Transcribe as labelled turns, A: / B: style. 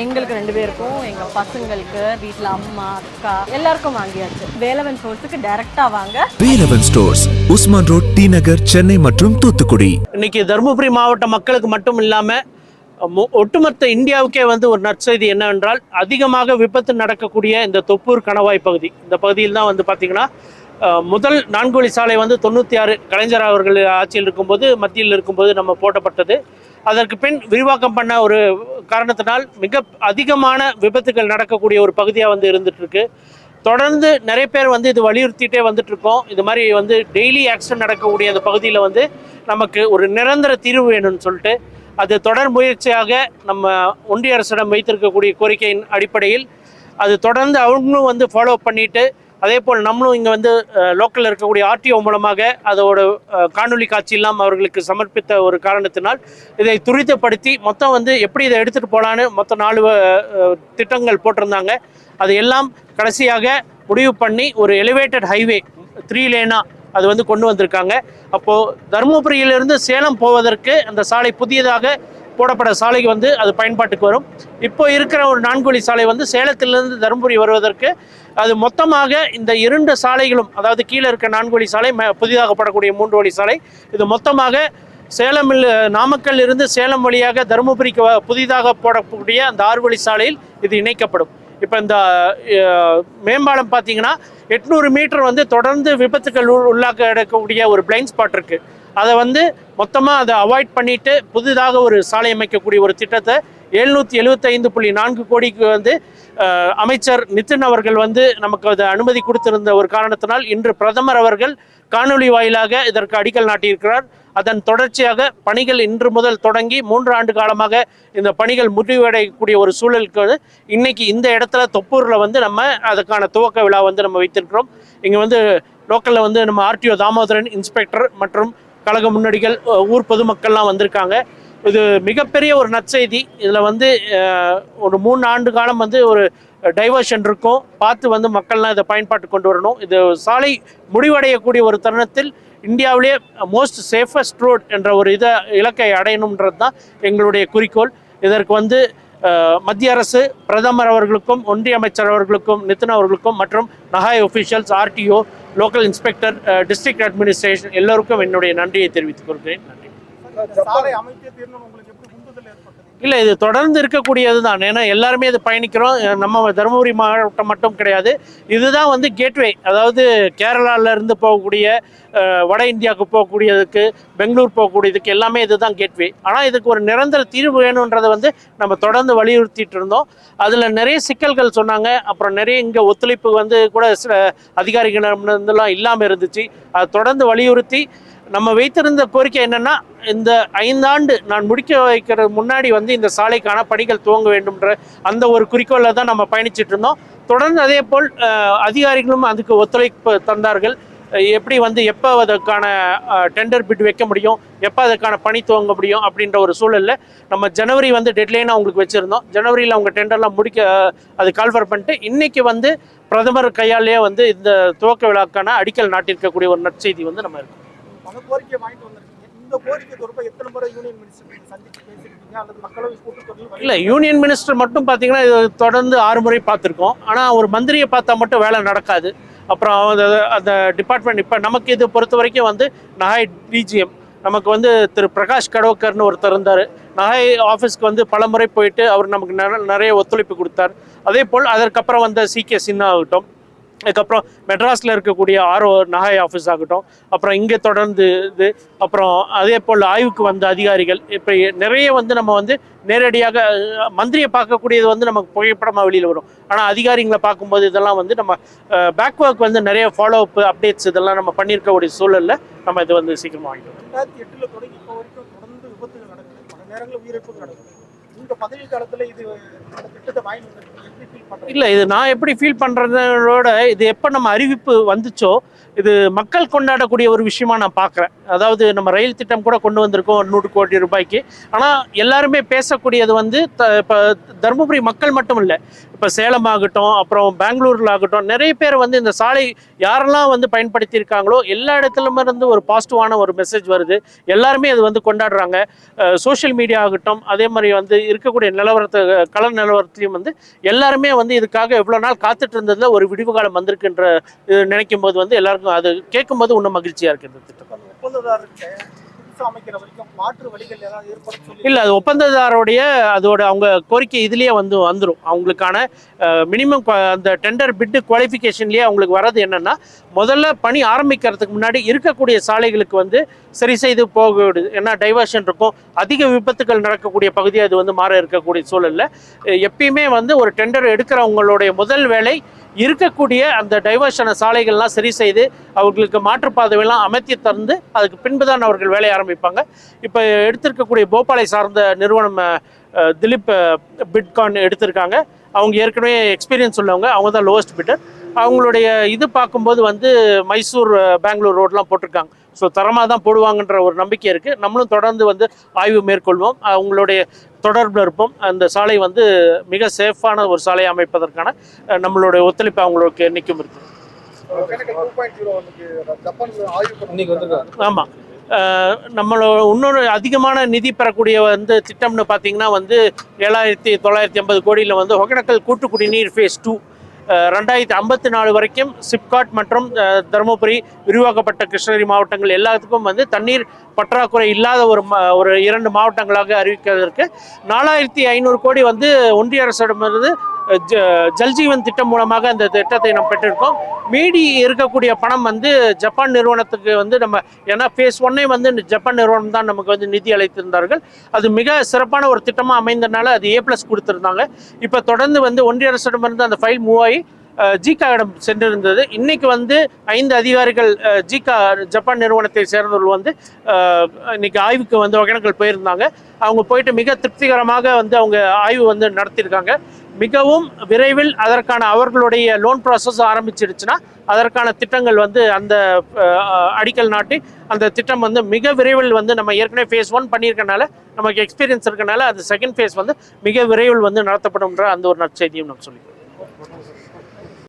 A: எங்களுக்கு ரெண்டு பேருக்கும் எங்க பசங்களுக்கு வீட்ல அம்மா அக்கா எல்லாருக்கும் வாங்கியாச்சு. வேலவன் சோர்ஸுக்கு டைரக்டா வாங்க.
B: Velavan stores Usman road T Nagar Chennai மற்றும் தூத்துக்குடி.
C: இன்னைக்கு தருமபுரி மாவட்ட மக்களுக்கு மட்டும் இல்லாமல் ஒட்டுமொத்த இந்தியாவுக்கே வந்து ஒரு நற்செய்தி என்னவென்றால் அதிகமாக விபத்து நடக்கக்கூடிய இந்த தொப்பூர் கணவாய் பகுதி. இந்த பகுதியில் தான் வந்து பார்த்திங்கன்னா முதல் நான்கு வழி சாலை வந்து தொண்ணூற்றி ஆறு கலைஞர் அவர்கள் ஆட்சியில் இருக்கும்போது மத்தியில் இருக்கும்போது நம்ம போட்டப்பட்டது அதற்கு பின் விரிவாக்கம் பண்ண ஒரு காரணத்தினால் மிக அதிகமான விபத்துகள் நடக்கக்கூடிய ஒரு பகுதியாக வந்து இருந்துகிட்ருக்கு தொடர்ந்து நிறைய பேர் வந்து இது வலியுறுத்திட்டே வந்துட்ருக்கோம் இது மாதிரி வந்து டெய்லி ஆக்சிடென்ட் நடக்கக்கூடிய அந்த பகுதியில் வந்து நமக்கு ஒரு நிரந்தர தீர்வு வேணும்னு சொல்லிட்டு அது தொடர் முயற்சியாக நம்ம ஒன்றிய அரசிடம் வைத்திருக்கக்கூடிய கோரிக்கையின் அடிப்படையில் அது தொடர்ந்து அவங்களும் வந்து ஃபாலோ பண்ணிவிட்டு அதே போல் நம்மளும் இங்கே வந்து லோக்கலில் இருக்கக்கூடிய ஆர்டிஓ மூலமாக அதோட காணொலி காட்சியெல்லாம் அவர்களுக்கு சமர்ப்பித்த ஒரு காரணத்தினால் இதை துரிதப்படுத்தி மொத்தம் வந்து எப்படி இதை எடுத்துகிட்டு போகலான்னு மொத்தம் நாலு திட்டங்கள் போட்டிருந்தாங்க. அது எல்லாம் கடைசியாக முடிவு பண்ணி ஒரு எலிவேட்டட் ஹைவே த்ரீ லேனா அது வந்து கொண்டு வந்திருக்காங்க. அப்போது தருமபுரியிலிருந்து சேலம் போவதற்கு அந்த சாலை புதியதாக போடப்பட சாலைக்கு வந்து அது பயன்பாட்டுக்கு வரும். இப்போ இருக்கிற ஒரு நான்குவழி சாலை வந்து சேலத்திலிருந்து தருமபுரி வருவதற்கு அது மொத்தமாக இந்த இரண்டு சாலைகளும் அதாவது கீழே இருக்க நான்கு வழி சாலை மே- புதிதாக படக்கூடிய மூன்று வழி சாலை இது மொத்தமாக சேலமில் நாமக்கல் இருந்து சேலம் வழியாக தருமபுரிக்கு புதிதாக போடக்கூடிய அந்த ஆறு வழி சாலையில் இது இணைக்கப்படும். இப்போ இந்த மேம்பாலம் பார்த்தீங்கன்னா எட்நூறு மீட்டர் வந்து தொடர்ந்து விபத்துக்கள் உள்ளாக்க எடுக்கக்கூடிய ஒரு பிளைண்ட் ஸ்பாட் இருக்குது அதை வந்து மொத்தமாக அதை அவாய்ட் பண்ணிட்டு புதிதாக ஒரு சாலை அமைக்கக்கூடிய ஒரு திட்டத்தை எழுநூற்றி எழுபத்தைந்து புள்ளி நான்கு கோடிக்கு வந்து அமைச்சர் நிதின் அவர்கள் வந்து நமக்கு அதை அனுமதி கொடுத்திருந்த ஒரு காரணத்தினால் இன்று பிரதமர் அவர்கள் காணொளி வாயிலாக இதற்கு அடிக்கல் நாட்டியிருக்கிறார். அதன் தொடர்ச்சியாக பணிகள் இன்று முதல் தொடங்கி மூன்று ஆண்டு காலமாக இந்த பணிகள் முடிவடையக்கூடிய ஒரு சூழலுக்கு இன்னைக்கு இந்த இடத்துல தொப்பூரில் வந்து நம்ம அதுக்கான துவக்க விழா வந்து நம்ம வைத்திருக்கிறோம். இங்கே வந்து லோக்கலில் வந்து நம்ம ஆர்டிஓ தாமோதரன் இன்ஸ்பெக்டர் மற்றும் கழக முன்னோடிகள் ஊர் பொதுமக்கள்லாம் வந்திருக்காங்க. இது மிகப்பெரிய ஒரு நற்செய்தி. இதில் வந்து ஒரு மூணு ஆண்டு காலம் வந்து ஒரு டைவர்ஷன் இருக்கும். பார்த்து வந்து மக்கள்லாம் இதை பயன்பாட்டு கொண்டு வரணும். இது சாலை முடிவடையக்கூடிய ஒரு தருணத்தில் இந்தியாவிலேயே மோஸ்ட் சேஃபஸ்ட் ரோட் என்ற ஒரு இதை இலக்கை அடையணுன்றது தான் எங்களுடைய குறிக்கோள். இதற்கு வந்து மத்திய அரசு பிரதமர் அவர்களுக்கும் ஒன்றிய அமைச்சர் அவர்களுக்கும் நிதின் அவர்களுக்கும் மற்றும் நகாய் officials RTO local inspector district administration எல்லோருக்கும் என்னுடைய நன்றியை தெரிவித்துக் கொள்கிறேன். நன்றி. இல்லை இது தொடர்ந்து இருக்கக்கூடியது தான் ஏன்னா எல்லாருமே இது பயணிக்கிறோம். நம்ம தருமபுரி மாவட்டம் மட்டும் கிடையாது. இதுதான் வந்து கேட்வே. அதாவது கேரளாவிலேருந்து இருந்து போகக்கூடிய வட இந்தியாவுக்கு போகக்கூடியதுக்கு பெங்களூர் போகக்கூடியதுக்கு எல்லாமே இதுதான் கேட்வே. ஆனால் இதுக்கு ஒரு நிரந்தர தீர்வு வேணுன்றதை வந்து நம்ம தொடர்ந்து வலியுறுத்திட்டு இருந்தோம். அதில் நிறைய சிக்கல்கள் சொன்னாங்க. அப்புறம் நிறைய இங்கே ஒத்துழைப்பு வந்து கூட சில அதிகாரிகளிடம்லாம் இல்லாமல் இருந்துச்சு. அதை தொடர்ந்து வலியுறுத்தி நம்ம வைத்திருந்த கோரிக்கை என்னென்னா இந்த ஐந்தாண்டு நான் முடிக்க வைக்கிற முன்னாடி வந்து இந்த சாலைக்கான பணிகள் துவங்க வேண்டும்ன்ற அந்த ஒரு குறிக்கோளில் தான் நம்ம பயணிச்சிட்டு இருந்தோம். தொடர்ந்து அதே போல் அதிகாரிகளும் அதுக்கு ஒத்துழைப்பு தந்தார்கள். எப்படி வந்து எப்போ அதற்கான டெண்டர் பிட் வைக்க முடியும் எப்போ அதற்கான பணி துவங்க முடியும் அப்படின்ற ஒரு சூழலில் நம்ம ஜனவரி வந்து டெட்லைனாக அவங்களுக்கு வச்சுருந்தோம். ஜனவரியில் அவங்க டெண்டர்லாம் முடிக்க அது கால்ஃபர் பண்ணிட்டு இன்றைக்கி வந்து பிரதமர் கையாலேயே வந்து இந்த துவக்க விழாக்கான அடிக்கல் நாட்டிருக்கக்கூடிய ஒரு நற்செய்தி வந்து நம்ம இருக்கோம்
D: பல கோரிக்கை வாங்கிட்டு வந்திருக்கீங்க. இந்த கோரிக்கை தொடர்பாக எத்தனை முறை யூனியன் மினிஸ்டர் சந்திச்சு பேசியிருக்கீங்க? அல்லது மக்களவை கூட்டத்தொடரில்
C: இல்லை யூனியன் மினிஸ்டர் மட்டும் பார்த்தீங்கன்னா இது தொடர்ந்து ஆறு முறை பார்த்துருக்கோம் ஆனால் ஒரு மந்திரியை பார்த்தா மட்டும் வேலை நடக்காது. அப்புறம் அந்த அந்த டிபார்ட்மெண்ட் இப்போ நமக்கு இது பொறுத்த வரைக்கும் வந்து நகாய் டிஜிஎம் நமக்கு வந்து திரு பிரகாஷ் கடோக்கர்னு ஒருத்தர் இருந்தார். நகை ஆஃபீஸ்க்கு வந்து பல முறை போயிட்டு அவர் நமக்கு நிறைய ஒத்துழைப்பு கொடுத்தார். அதே போல் அதற்கப்புறம் வந்த சி கே சின்ஹா ஆகட்டும். அதுக்கப்புறம் மெட்ராஸில் இருக்கக்கூடிய ஆர்ஓ நகாய் ஆஃபீஸ் ஆகட்டும் அப்புறம் இங்கே தொடர்ந்து இது அப்புறம் அதே போல் ஆய்வுக்கு வந்த அதிகாரிகள் இப்போ நிறைய வந்து நம்ம வந்து நேரடியாக மந்திரியை பார்க்கக்கூடியது வந்து நமக்கு புகைப்படமாக வெளியில் வரும். ஆனால் அதிகாரிகளை பார்க்கும்போது இதெல்லாம் வந்து நம்ம பேக் ஒர்க் வந்து நிறைய ஃபாலோ அப் அப்டேட்ஸ் இதெல்லாம் நம்ம பண்ணியிருக்கக்கூடிய சூழலில் நம்ம இது வந்து சீக்கிரமாக வாங்கிட்டு வரோம்.
D: ரெண்டாயிரத்தி எட்டில் தொடங்கி இப்போ வரைக்கும் தொடர்ந்து விபத்துகள் நடக்குது. பல நேரங்களில் உயிரிழப்பு நடக்குது. இந்த இது
C: இல்லை இது நான் எப்படி ஃபீல் பண்ணுறதோட இது எப்போ நம்ம அறிவிப்பு வந்துச்சோ இது மக்கள் கொண்டாடக்கூடிய ஒரு விஷயமா நான் பார்க்குறேன் அதாவது நம்ம ரயில் திட்டம் கூட கொண்டு வந்திருக்கோம் நூறு கோடி ரூபாய்க்கு. ஆனால் எல்லாருமே பேசக்கூடியது வந்து த இப்போ தருமபுரி மக்கள் மட்டும் இல்லை. இப்போ சேலம் ஆகட்டும் அப்புறம் பெங்களூரில் ஆகட்டும் நிறைய பேர் வந்து இந்த சாலை யாரெல்லாம் வந்து பயன்படுத்தியிருக்காங்களோ எல்லா இடத்துலமே இருந்து ஒரு பாசிட்டிவான ஒரு மெசேஜ் வருது. எல்லாருமே அது வந்து கொண்டாடுறாங்க. சோஷியல் மீடியா ஆகட்டும் அதே மாதிரி வந்து இருக்கக்கூடிய நிலவரத்தை கள நிலவரத்தையும் வந்து எல்லாருமே வந்து இதுக்காக எவ்வளோ நாள் காத்துட்டு இருந்ததுல ஒரு விடிவு காலம் வந்திருக்குன்ற நினைக்கும் போது வந்து எல்லாருக்கும் அது கேட்கும்போது இன்னும் மகிழ்ச்சியாக இருக்குது இந்த திட்டம்
D: அந்த அமைக்கிற வரைக்கும் மாற்று வழிகள் ஏதாவது ஏற்படும்
C: இல்லை அது ஒப்பந்ததாரோடைய அதோட அவங்க கோரிக்கை இதுலேயே வந்து வந்துடும் அவங்களுக்கான மினிமம் அந்த டெண்டர் பிட்டு குவாலிஃபிகேஷன்லேயே அவங்களுக்கு வர்றது என்னென்னா முதல்ல பணி ஆரம்பிக்கிறதுக்கு முன்னாடி இருக்கக்கூடிய சாலைகளுக்கு வந்து சரி செய்து போகுது. ஏன்னா டைவர்ஷன் இருக்கும். அதிக விபத்துகள் நடக்கக்கூடிய பகுதியாக அது வந்து மாற இருக்கக்கூடிய சூழலில் எப்பயுமே வந்து ஒரு டெண்டர் எடுக்கிறவங்களுடைய முதல் வேலை இருக்கக்கூடிய அந்த டைவர்ஷன சாலைகள்லாம் சரி செய்து அவர்களுக்கு மாற்றுப்பாதைகள்லாம் அமைத்தி தந்து அதுக்கு பின்பு தான் அவர்கள் வேலையை ஆரம்பிப்பாங்க. இப்போ எடுத்திருக்கக்கூடிய போபாலை சார்ந்த நிறுவனம் திலீப் பிட்கான் எடுத்திருக்காங்க. அவங்க ஏற்கனவே எக்ஸ்பீரியன்ஸ் உள்ளவங்க அவங்க தான் லோவஸ்ட் பிட்டர் அவங்களுடைய இது பார்க்கும்போது வந்து மைசூர் பெங்களூர் ரோட்லாம் போட்டிருக்காங்க. ஸோ தரமாக தான் போடுவாங்கன்ற ஒரு நம்பிக்கை இருக்குது நம்மளும் தொடர்ந்து வந்து ஆய்வு மேற்கொள்வோம். அவங்களுடைய தொடர்பில் இருப்போம். அந்த சாலை வந்து மிக சேஃபான ஒரு சாலையை அமைப்பதற்கான நம்மளுடைய ஒத்துழைப்பு அவங்களுக்கு என்றைக்கும் இருக்குது ஆமாம் நம்மளோட இன்னொரு அதிகமான நிதி பெறக்கூடிய வந்து திட்டம்னு பார்த்தீங்கன்னா வந்து ஏழாயிரத்தி தொள்ளாயிரத்தி ஐம்பது கோடியில் வந்து ஒகேனக்கல் கூட்டு குடிநீர் ஃபேஸ் டூ ரெண்டாயிரத்தி ஐம்பத்தி நாலு வரைக்கும் சிப்காட் மற்றும் அஹ், தருமபுரி விரிவாக்கப்பட்ட கிருஷ்ணகிரி மாவட்டங்கள் எல்லாத்துக்கும் வந்து தண்ணீர் பற்றாக்குறை இல்லாத ஒரு ம ஒரு இரண்டு மாவட்டங்களாக அறிவிக்கிறதற்கு நாலாயிரத்தி ஐநூறு கோடி வந்து ஒன்றிய அரசிடமிருந்து ஜல்ஜீவன் திட்டம் மூலமாக அந்த திட்டத்தை நாம் பெற்றிருக்கோம். மீடி இருக்கக்கூடிய பணம் வந்து ஜப்பான் நிறுவனத்துக்கு வந்து நம்ம ஏன்னா ஃபேஸ் ஒன்னே வந்து இந்த ஜப்பான் நிறுவனம் தான் நமக்கு வந்து நிதி அளித்திருந்தார்கள். அது மிக சிறப்பான ஒரு திட்டமாக அமைந்தனால அது ஏ ப்ளஸ் கொடுத்துருந்தாங்க. இப்போ தொடர்ந்து வந்து ஒன்றிய அரசிடமிருந்து அந்த ஃபைல் மூவ் ஆகி ஜிகாவிடம் சென்றிருந்தது. இன்னைக்கு வந்து ஐந்து அதிகாரிகள் ஜிகா ஜப்பான் நிறுவனத்தை சேர்ந்தவர்கள் வந்து இன்னைக்கு ஆய்வுக்கு வந்து ஒகேனக்கல் போயிருந்தாங்க. அவங்க போயிட்டு மிக திருப்திகரமாக வந்து அவங்க ஆய்வு வந்து நடத்தியிருக்காங்க. மிகவும் விரைவில் அதற்கான அவர்களுடைய லோன் ப்ராசஸ் ஆரம்பிச்சிருச்சுன்னா அதற்கான திட்டங்கள் வந்து அந்த அடிக்கல் நாட்டி அந்த திட்டம் வந்து மிக விரைவில் வந்து நம்ம ஏற்கனவே ஃபேஸ் ஒன் பண்ணியிருக்கனால நமக்கு எக்ஸ்பீரியன்ஸ் இருக்கனால அது செகண்ட் ஃபேஸ் வந்து மிக விரைவில் வந்து நடத்தப்படும்ன்ற அந்த ஒரு நற்செய்தியும் நம்ம சொல்லிக்கிறோம்